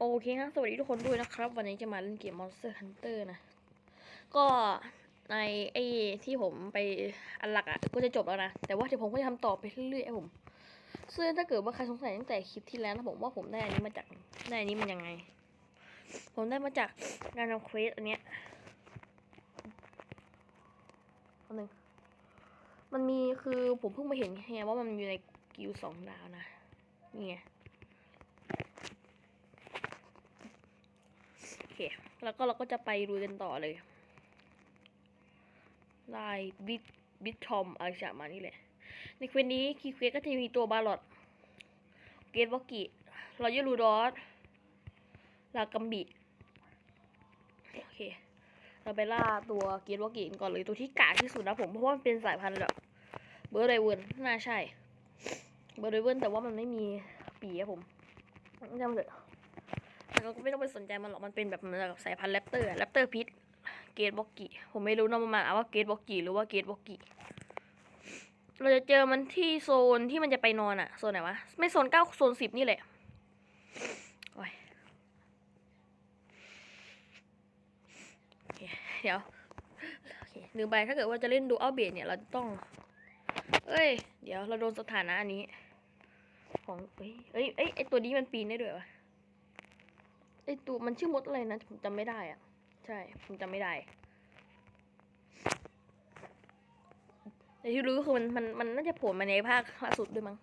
โอเคครับสวัสดีทุกคนด้วยนะครับ วันนี้จะมาเล่นเกม Monster Hunter นะ ก็ในไอ้ที่ผมไปอันหลักอะก็จะจบแล้วนะ แต่ว่าเดี๋ยวผมก็จะทำต่อไปเรื่อยๆผมซึ่งถ้าเกิดว่าใครสงสัยตั้งแต่คลิปที่แล้วนะผมว่าผมได้อันนี้มาจากได้อันนี้มันยังไง ผมได้มาจากงานทำเควสอันเนี้ยอันหนึ่งมันมีคือผมเพิ่งมาเห็นไงว่ามันอยู่ในกิลด์สองดาวนะนี่ไง โอ เค แล้วก็เราก็จะไปดูกันต่อเลยลายบิทบิททอมอะไรจากมานี่แหละ ในเควสนี้คีเควสก็จะมีตัวบาลอดเกตวอกิรอยลูดอสลากัมบิโอเค เราไปล่าตัวเกตวอกิก่อนเลยตัวที่กากที่สุดนะผมเพราะว่ามันเป็นสายพันธุ์แบบเบอร์ไดเวิร์นน่าใช่ เบอร์ไดเวิร์นแต่ว่ามันไม่มีปีอะผมจำเถอะ แต่เราก็ไม่ต้องไปสนใจมันหรอก มันเป็นแบบเหมือนกับสายพันธุ์แรปเตอร์แรปเตอร์พิษเกตบอกกิผมไม่รู้นะมันมาว่าเกตบอกกิหรือว่าเกตบอกกิเราจะเจอมันที่โซนที่มันจะไปนอนอะโซนไหนวะ ไม่โซนเก้าโซนสิบนี่แหละโอ้ยเดี๋ยวโอเคลืมไปถ้าเกิดว่าจะเล่นดูอัลเบดเนี่ยเราต้อง เอ้ย เดี๋ยวเราโดนสถานะอันนี้ ของเอ้ยเอ้ยเอ้ยไอตัวนี้มันปีนได้ด้วยวะ ไอตัวมันชื่อมดอะไรนะผมจำไม่ได้อะใช่ ผมจำไม่ได้แต่ที่รู้ก็คือมันมันมันน่าจะโผล่มาในภาคล่าสุดด้วยมั้ง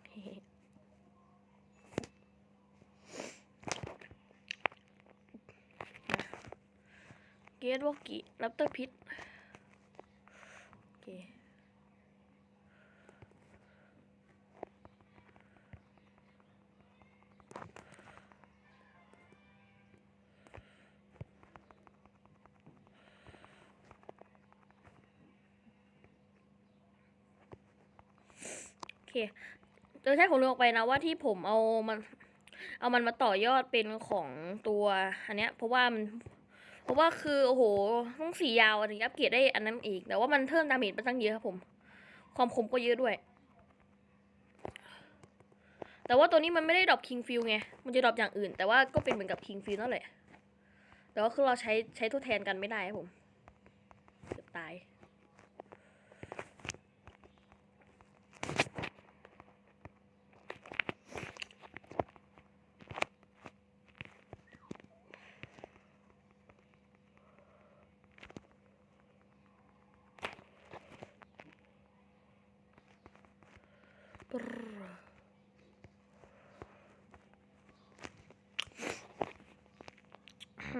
เกตวอกิรับเตอร์พิษโอเค โอ เคโดยใช่ผมลืมออกไปนะว่าที่ผมเอามันเอามันมาต่อยอดเป็นของตัวอันเนี้ยเพราะว่ามันเพราะว่าคือโอ้โหต้องสียาวอันนี้อัปเกรดได้อันนั้นอีก แต่ว่ามันเพิ่มดาเมจไปตั้งเยอะครับผม ความคมก็เยอะด้วย แต่ว่าตัวนี้มันไม่ได้ดรอปคิงฟิลไงมันจะดรอปอย่างอื่น แต่ว่าก็เป็นเหมือนกับคิงฟิลนั่นแหละแต่ว่าคือเราใช้ใช้ทดแทนกันไม่ได้ครับผมเกือบตาย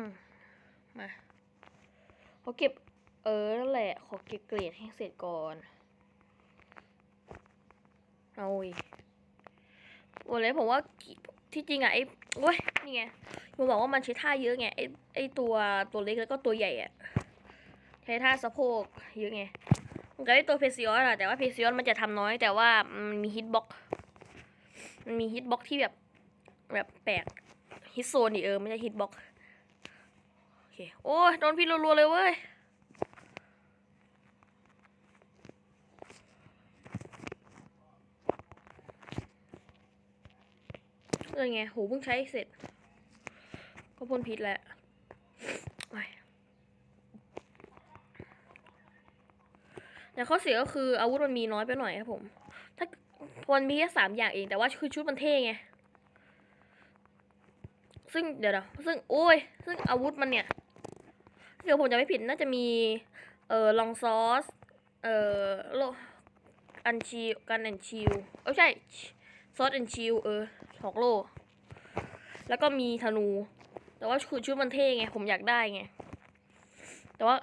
มมาขอเก็บ เออนั่นแหละ ขอเก็บเกรดให้เสร็จก่อน เอาอีกวันนี้ผมว่าที่จริงอะไอ้โอ้ยนี่ไงผมบอกว่ามันใช้ท่าเยอะไงไอ้ไอ้ตัวตัวเล็กแล้วก็ตัวใหญ่อะใช้ท่าสะโพกเยอะไง มันก็ได้ตัวเพซิออสอะแต่ว่าเพซิออสมันจะทำน้อย แต่ว่ามันมีฮิตบ็อกมันมีฮิตบ็อกที่แบบแบบแปลกฮิตโซนดิเออไม่ใช่ฮิตบ็อกโอเคโอ้โดนพี่รัวๆเลยเว้ยเออไงโหเพิ่งใช้เสร็จ ก็พ่นพิษแล้วโอ้ย แต่ข้อเสียก็คืออาวุธมันมีน้อยไปหน่อยครับผม ถ้ามันมีแค่สามอย่างเอง แต่ว่าคือชุดมันเท่ไง ซึ่งเดี๋ยวนะซึ่งโอ้ย ซึ่งอาวุธมันเนี่ยเดี๋ยวผมจะไม่ผิดน่าจะมี เอ่อลองซอส เอ่อโลอันชิวกันแอนชิวเอ้ยใช่ซอสแอนชิวเออหอกโล แล้วก็มีธนู แต่ว่าคือชุดมันเท่ไง ผมอยากได้ไง แต่ว่า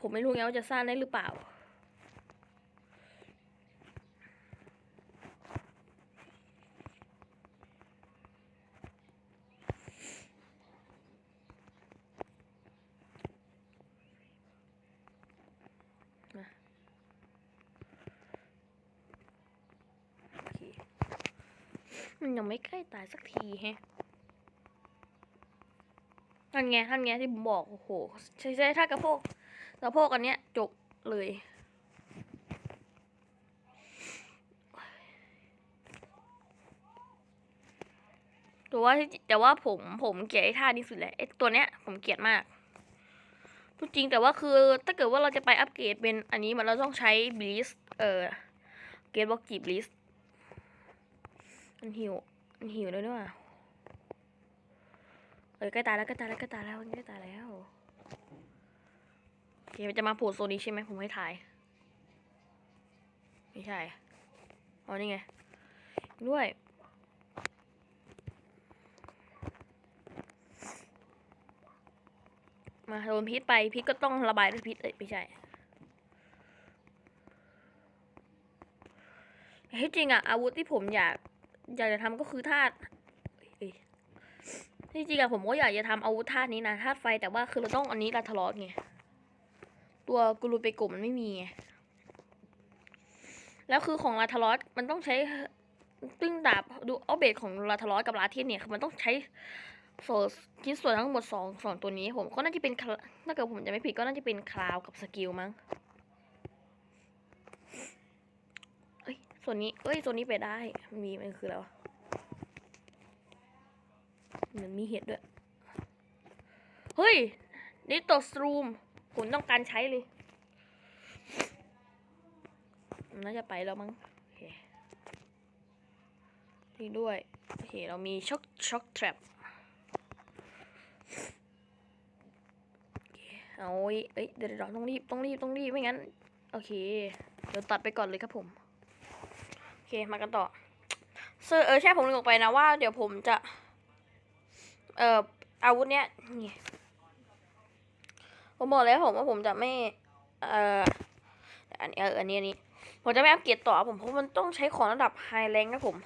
ผมไม่รู้ไงว่าจะสร้างได้หรือเปล่า นะโอเคมัน ยังไม่ใกล้ตายสักทีแฮะท่านไงท่านไงที่ผมบอก โอ้โห ใช่ใช่ากระโพกกระโพกอันเนี้ยจบเลย แต่ว่าแต่ว่าผมผมเกลียดไอ้ท่านี้สุดแหละไอ้ตัวเนี้ยผมเกลียดมากพูดจริงแต่ว่าคือถ้าเกิดว่าเราจะไปอัปเกรดเป็นอันนี้มันเราต้องใช้บลิสเออเกตบอกกีบลิสมันหิว มันหิวแล้วด้วยเอ้ยใกล้ตายแล้วใกล้ตายแล้วใกล้ตายแล้วใกล้ตายแล้วโอเคมันจะมาผล่โซนนี้ใช่ไหมผมให้ถ่าย ไม่ใช่อ๋อนี่ไงด้วยมาโดนพิษไปพิษก็ต้องระบายด้วยพิษเอ้ยไม่ใช่ที่จริงอะอาวุธที่ผมอยาก อยากจะทำก็คือธาตุที่จริงอะผมก็อยากจะทำอาวุธธาตุนี้นะธาตุไฟแต่ว่าคือเราต้องอันนี้ลาทลาะไงตัวกูรูไปกลมมันไม่มีไงแล้วคือของลาทลาะมันต้องใช้ตึ้งดาบดูเอาเบสของลาทลาะกับลาเทียนเนี่ยคือมันต้องใช้ส่วนชิ้นส่วนทั้งหมดสองสองตัวนี้ผมก็น่าจะเป็นถ้าเกิดผมจะไม่ผิดก็น่าจะเป็นคลาวกับสกิลมั้งเอ้ย ส่วนนี้ เอ้ย ส่วนนี้ไปได้ มันมีมันคืออะไรวะเหมือนมีเห็ดด้วย เฮ้ย นี่ตัวสรูมผมต้องการใช้เลยมันน่าจะไปแล้วมั้งโอเคนี่ด้วย โอเค เรามีช็อคช็อคทรัพเอาเอ้ยเอ้ย เดี๋ยวเดี๋ยวต้องรีบ ต้องรีบ ต้องรีบ ไม่งั้น โอเค เดี๋ยวตัดไปก่อนเลยครับผม เคมากันต่อเซอร์เออใช่ผมลืมบอกไปนะว่าเดี๋ยวผมจะ เอ่ออาวุธเนี้ยนี่ผมบอกแล้วผมว่าผมจะไม่ เอ่ออันนี้เอออันนี้อันนี้ ผมจะไม่อัปเกรดต่อผมเพราะมันต้องใช้ของระดับไฮแรงครับผม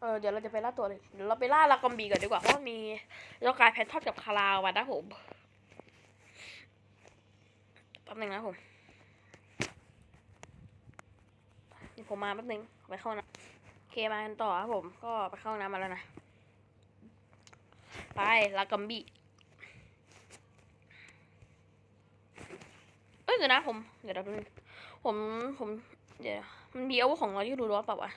เออเดี๋ยวเราจะไปล่าตัวเลย เดี๋ยวเราไปล่าลากอมบีก่อนดีกว่า เพราะมันมียอกายแพนทอดกับคาราวานะผม แป๊บนึงนะผมนี่ผมมาแป๊บนึงไปเข้าน้ำโอเคมากันต่อครับผม ก็ไปเข้าน้ำมาแล้วนะ ไปลากอมบีเอ้ยเดี๋ยวนะผม เดี๋ยวแป๊บนึงผมผมเดี๋ยวมันมีอาวุธของเราที่ดูร้อนเปล่าวะ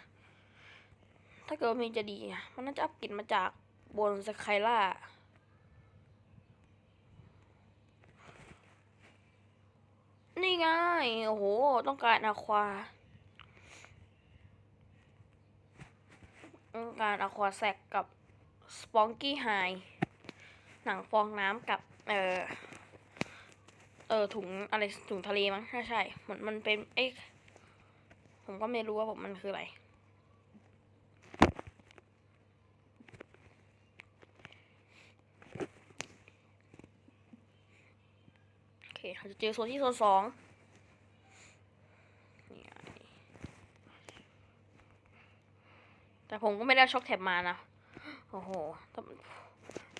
ถ้าเกิดมีจะดี มันน่าจะอัปเกรดมาจากบนสไคล่า นี่ ไง โอ้โห ต้องการอะควา ต้องการอะควาแซกกับสปองกี้ไฮหนังฟองน้ำกับ เออเออถุงอะไรถุงทะเลมั้งใช่ใช่เหมือนมันเป็นเอ๊ะผมก็ไม่รู้ว่าผมมันคืออะไร โอเคเราจะเจอโซนที่โซนสองนี่ไง แต่ผมก็ไม่ได้ช็อคแท็บมานะ โอ้โห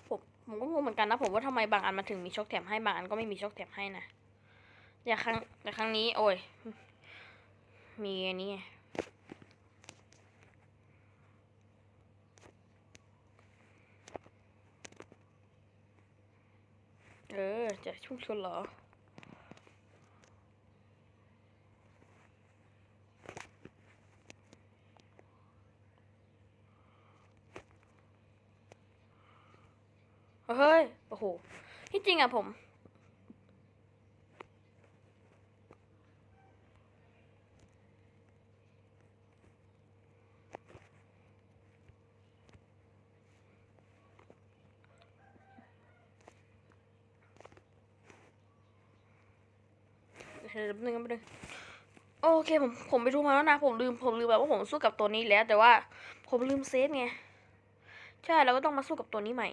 ผมผมก็งงเหมือนกันนะผมว่าทำไมบางอันมันถึงมีช็อคแท็บให้บางอันก็ไม่มีช็อคแท็บให้นะอย่าครั้งแต่ครั้งนี้ โอ้ย มีอันนี้เออ จะชุ่มชนเหรอ เฮ้ย โอ้โห ที่จริ งอะผม เดี๋ยวแป๊บนึงแป๊บนึงโอเคผมผมไปดูมาแล้วนะ ผมลืมผมลืมแบบว่าผมสู้กับตัวนี้แล้ว แต่ว่าผมลืมเซฟไง ใช่แล้วก็ต้องมาสู้กับตัวนี้ใหม่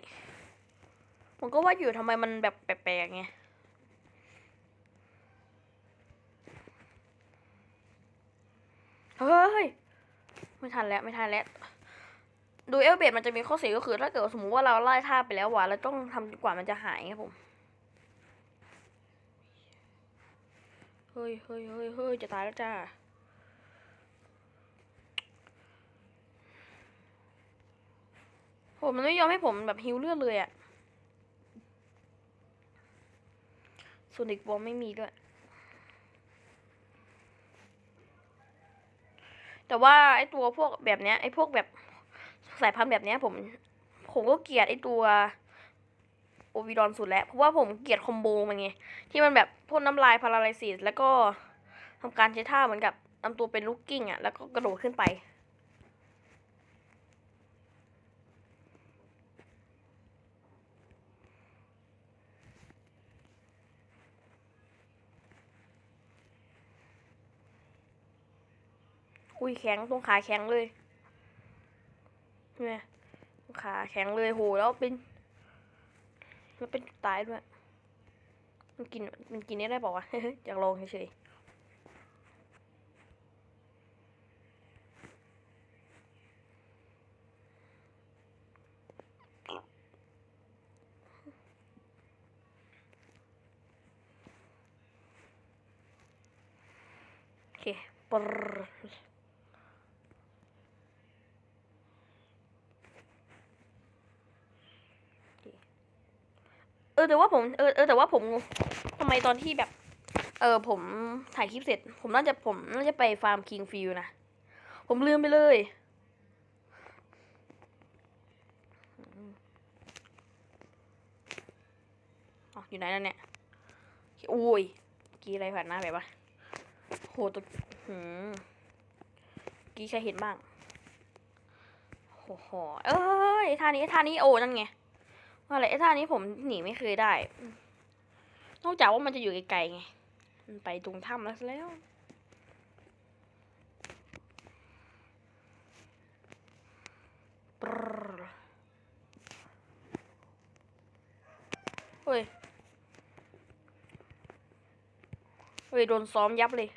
ผมก็ว่าอยู่ทำไมมันแบบแปลกๆไงเฮ้ย ไม่ทันแล้ว ไม่ทันแล้ว ดูเอลเบดมันจะมีข้อเสียก็คือ ถ้าเกิดสมมุติว่าเราไล่ท่าไปแล้วว่ะเราต้องทำกว่ามันจะหายครับผม เฮ้ยเฮ้ยเฮ้ยเฮ้ยจะตายแล้วจ้าผมมันไม่ยอมให้ผมแบบฮิวเลือดเลยอะ ส่วนอีกบอลไม่มีด้วย แต่ว่าไอตัวพวกแบบเนี้ยไอพวกแบบสายพันธุ์แบบเนี้ย ผม ผมก็เกลียดไอตัวโอวิดอนสุดแล้ว เพราะว่าผมเกลียดคอมโบมันไง ที่มันแบบพ่นน้ำลายพาราไลซิสแล้วก็ทำการใช้ท่าเหมือนกับทำตัวเป็นลูกกิ้งอะ แล้วก็กระโดดขึ้นไป อุ้ยแข็งตรงขาแข็งเลยเนี่ยตรงขาแข็งเลยโหแล้วเป็นแล้วเป็นตายด้วย มันกินมันกินได้ได้เปล่าวะอยากลองเฉยโอเคปรร เออแต่ว่าผมเออเออแต่ว่าผมทำไมตอนที่แบบ เออผมถ่ายคลิปเสร็จ ผมน่าจะผมน่าจะไปฟาร์มคิงฟิลนะ ผมลืมไปเลยอ๋ออยู่ไหนนั่นเนี่ยอุ้ยกี้อะไรผ่านหน้าไปปะโหตัวหืมกี้ใครเห็นบ้างโอ้โหเอ้ยท่านี้ท่านี้โอ้นั่นไงว่า อะไรไอ้ท่านี้ผมหนีไม่เคยได้ นอกจากว่ามันจะอยู่ไกลๆไง มันไปตรงถ้ำแล้วซะแล้วเฮ้ย เฮ้ย โดนซ้อมยับเลย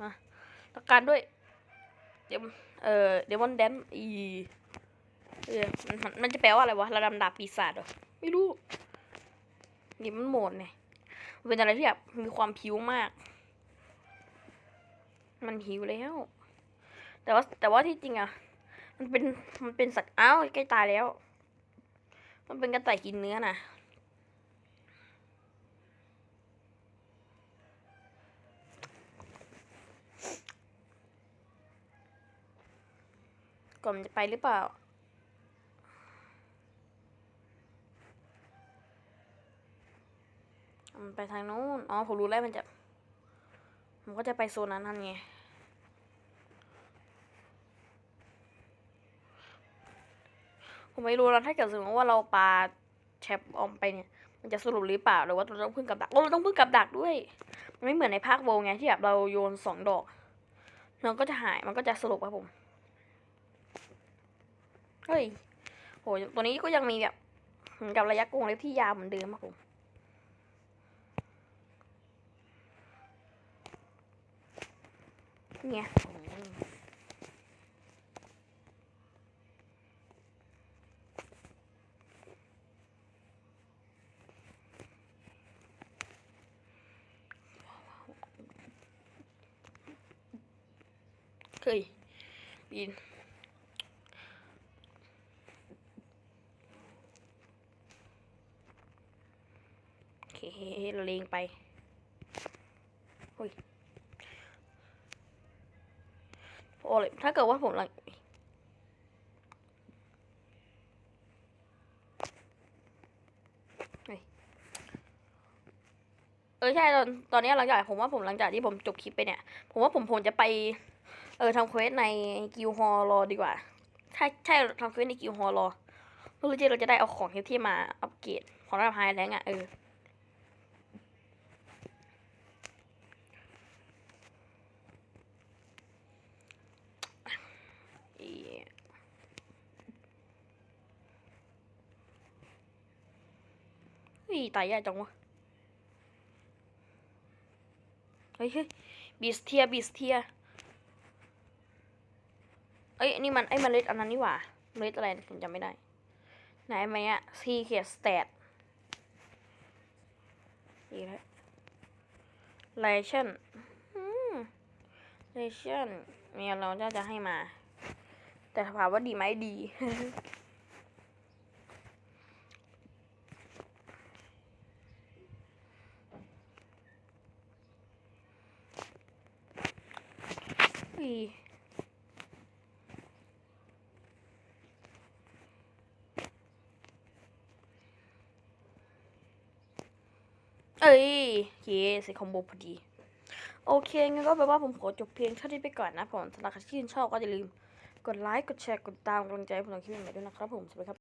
มาตะการด้วย เดี๋ยวเอ่อเดมอนแดนอี เออมันมันจะแปลว่าอะไรวะระดับดาบปีศาจเหรอไม่รู้นี่มันโหมดเนี่ยมันเป็นอะไรที่แบบมีความผิวมาก มันหิวแล้ว แต่ว่าแต่ว่าที่จริงอะมันเป็นมันเป็นสัตว์อ้าวใกล้ตายแล้ว มันเป็นกระต่ายกินเนื้อนะก่อนมันจะไปหรือเปล่า มันไป ทางนู้น อ๋อ ผมรู้แล้วมันจะมันก็จะไปโซนนั้นนั่นไง ผมไม่รู้แล้วถ้าเกิดสมมติว่าเราปาแชปออมไปเนี่ย มันจะสรุปหรือเปล่าหรือว่าเราต้องพึ่งกับดักโอ้เราต้องพึ่งกับดักด้วย มันไม่เหมือนในภาคโวไงที่แบบเราโยนสองดอกมันก็จะหาย มันก็จะสรุปครับผม เฮ้ย โห ตัวนี้ก็ยังมีแบบกับระยะกรงเล็บที่ยาวเหมือนเดิมครับผม เนี่ยเคยบินโอเคเราเลงไป เฮ้ย โอ้เลยถ้าเกิดว่าผมหลังเออใช่ตอนตอนนี้หลังจากผมว่าผมหลังจากที่ผมจบคลิปไปเนี่ย ผมว่าผมผมจะไปเออทำเควสในกิลฮอลรอดีกว่าใช่ใช่ทำเควสในกิลฮอลรอเพื่อที่เราจะได้เอาของที่มาอัปเกรดของระดับไฮแรงอะเออ อีตายยากจังวะ เฮ้ยเฮ้ยบีสเทียบีสเทียเอ้ยนี่มันไอ้เมล็ดอันนั้นนี่หว่า เมล็ดอะไรผมจำไม่ได้ ไหนไหมอะซีเคียสแตทอีกแล้วเลชั่นเลชั่นเนี่ยเราจะจะให้มา แต่ถามว่าดีไหมดีีเอ้ยเคเสร็จคอมโบพอดี โอเคงั้นก็แปลว่าผมขอจบเพียงเท่านี้ไปก่อนนะผมสำหรับใครที่ชื่นชอบก็อย่าลืม กดไลค์ กดแชร์ กดตามกำลังใจผมลองคลิปใหม่ๆด้วยนะครับผมสวัสดีครับ